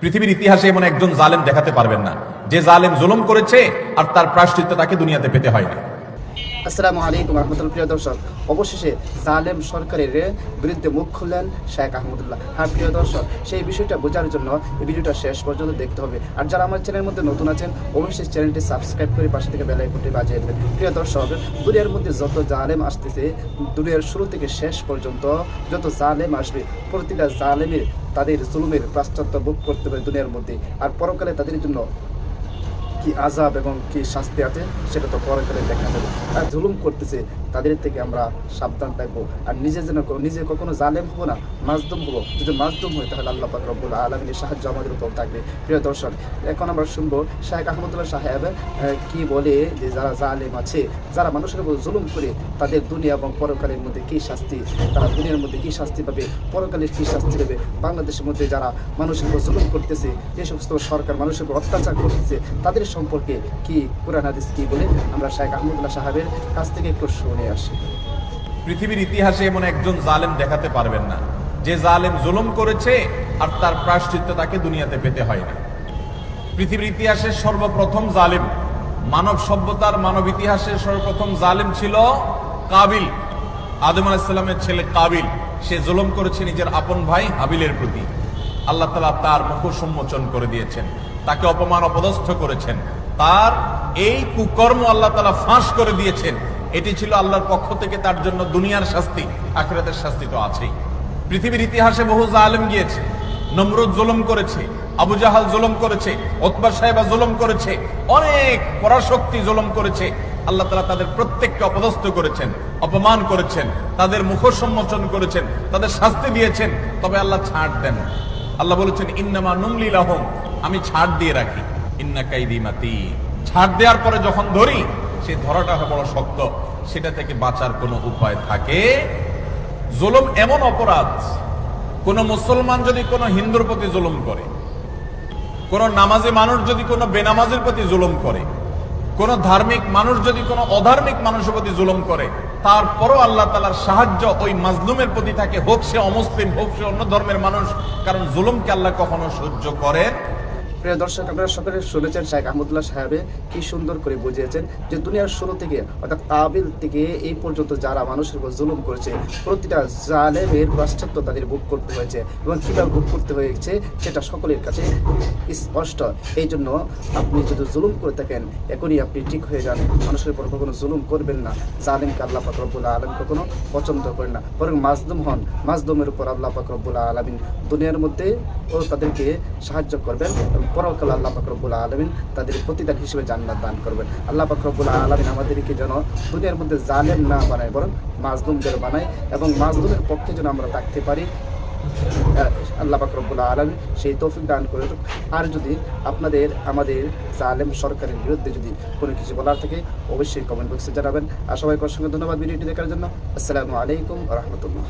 পৃথিবীর ইতিহাসে এমন একজন জালেম দেখাতে পারবেন না। যে জালেম জুলুম করেছে আর তার প্রায়শ্চিত্ত তাকে দুনিয়াতে পেতে হয়নি। আসসালামু আলাইকুম রহমতুল্লাহ, প্রিয় দর্শক। অবশেষে জালেম সরকারের বিরুদ্ধে মুখ খুললেন শেখ আহমদুল্লাহ। হ্যাঁ প্রিয় দর্শক, সেই বিষয়টা বোঝার জন্য এই ভিডিওটা শেষ পর্যন্ত দেখতে হবে। আর যারা আমার চ্যানেলের মধ্যে নতুন আছেন, অবশ্যই চ্যানেলটি সাবস্ক্রাইব করে পাশে থেকে বেল আইকনটি বাজিয়ে দেবেন। প্রিয় দর্শক, দুনিয়ার মধ্যে যত জালেম আসতেছে, দুনিয়ার শুরু থেকে শেষ পর্যন্ত যত জালেম আসবে, প্রতিটা জালেমের তাদের জুলুমের পাশ্চাত্য ভোগ করতে হবে দুনিয়ার মধ্যে। আর পরকালে তাদের জন্য কি আজাব এবং কি শাস্তি আছে সেটা তো পরে দেখা যাবে। আর জুলুম করতেছে তাদের থেকে আমরা সাবধান থাকব। আর নিজে যেন নিজে কখনো জালেম হব না, মাজদুম হব। যদি মাজদুম হই তাহলে আল্লাহ পাক রব্বুল আলমিনের সাহায্য আমাদের উপর থাকবে। প্রিয় দর্শক, এখন আমরা শুনব শাহেখ আহমদুল্লাহ সাহেব কি বলে যে যারা জালেম আছে, যারা মানুষের উপর জুলুম করে, তাদের দুনিয়া এবং পরকালের মধ্যে কি শাস্তি? তারা দুনিয়ার মধ্যে কি শাস্তি পাবে? পরকালের কি শাস্তি পাবে? বাংলাদেশের মধ্যে যারা মানুষের উপর জুলুম করতেছে, যে সমস্ত সরকার মানুষের উপর অত্যাচার করতেছে, তাদের সম্পর্কে কি কোরআন হাদিস কি বলে? আমরা শাহেখ আহমদুল্লাহ সাহেবের কাছ থেকে একটু শুনে। আসি। পৃথিবীর ইতিহাসে এমন একজন জালেম দেখাতে পারবেন না। যে জালেম জুলুম করেছে আর তার প্রায়শ্চিত্ত তাকে দুনিয়াতে পেতে হয়নি পৃথিবীর ইতিহাসের সর্বপ্রথম জালেম, মানব সভ্যতার মানব ইতিহাসের সর্বপ্রথম জালেম ছিল কাবিল। আদম আলাহিসাল্লামের ছেলে কাবিল। সে জুলুম করেছে নিজের আপন ভাই হাবিলের প্রতি। আল্লাহ তালা তার মুখ সম্মোচন করে দিয়েছেন। তাকে অপমান অপদস্থ করেছেন। তার এই কুকর্ম আল্লাহ তালা ফাঁস করে দিয়েছেন। এটি ছিল আল্লাহর পক্ষ থেকে তার জন্য দুনিয়ার শাস্তি, আখিরাতের শাস্তি তো আছেই। পৃথিবীর ইতিহাসে বহু জালেম গিয়েছে, নমরুদ জুলুম করেছে, আবু জাহাল জুলুম করেছে, ওতবা সাহেবা জুলুম করেছে, অনেক পরাশক্তি জুলুম করেছে। আল্লাহ তালা তাদের প্রত্যেককে অপদস্থ করেছেন, অপমান করেছেন, তাদের মুখ সম্মোচন করেছেন, তাদের শাস্তি দিয়েছেন, তবে আল্লাহ ছাড় দেন আল্লাহ বলেছেন, ইন্নামা নুমলি লাহম আমি ছাড় দিয়ে রাখি। ইন্না কাইদি মাতি ছাড় দেওয়ার পরে যখন ধরি সে ধরাটা বড় শক্ত। সেটা থেকে বাঁচার কোনো উপায় থাকে। জুলুম এমন অপরাধ, কোন মুসলমান যদি কোনো হিন্দুর প্রতি জুলুম করে, কোন নামাজি মানুষ যদি কোনো বেনামাজের প্রতি জুলুম করে, কোন ধার্মিক মানুষ যদি কোনো অধার্মিক মানুষের প্রতি জুলুম করে, তারপরও আল্লাহ তালার সাহায্য ওই মাজলুমের প্রতি থাকে, হোক সে অমুসলিম, হোক সে অন্য ধর্মের মানুষ, কারণ জুলুমকে আল্লাহ কখনো সহ্য করেন প্রিয় দর্শক, আপনারা সকলে শুনেছেন শাহেখ আহমদুল্লাহ সাহেবে কি সুন্দর করে বুঝিয়েছেন যে দুনিয়ার শুরু থেকে, অর্থাৎ কাবিল থেকে এই পর্যন্ত যারা মানুষের উপর জুলুম করেছে, প্রতিটা জালেমের পাশ্চাত্য তাদের বুক করতে হয়েছে এবং কীভাবে বুক করতে হয়েছে সেটা সকলের কাছে স্পষ্ট। এই জন্য আপনি যদি জুলুম করে থাকেন, এখনই আপনি ঠিক হয়ে যান। মানুষের উপর কখনো জুলুম করবেন না। জালেমকে আল্লাহ ফাকরবুল্লাহ আলম কখনো পছন্দ করেন না। বরং মাজদুম হন। মাজদুমের উপর আল্লাহ ফাকরবুল্লাহ আলমিন দুনিয়ার মধ্যে ও তাদেরকে সাহায্য করবেন পরকাল আল্লাহ ফাকরবুল আলমিন তাদের প্রতিদান হিসেবে জান্নাত দান করবেন। আল্লাহ ফাকরবুল আলমিন আমাদেরকে যেন দুনিয়ার মধ্যে জালেম না বানায়, বরং মাজলুম যেন বানায় এবং মাজলুমের পক্ষে যেন আমরা থাকতে পারি। আল্লাহ ফাকরবুল আলমিন সেই তৌফিক দান করে আর যদি আপনাদের, আমাদের জালেম সরকারের বিরুদ্ধে যদি কোনো কিছু বলার থাকে, অবশ্যই কমেন্ট বক্সে জানাবেন। আর সবাইকে অসংখ্য ধন্যবাদ ভিডিওটি দেখার জন্য। আসসালামু আলাইকুম রহমতুল্লাহ।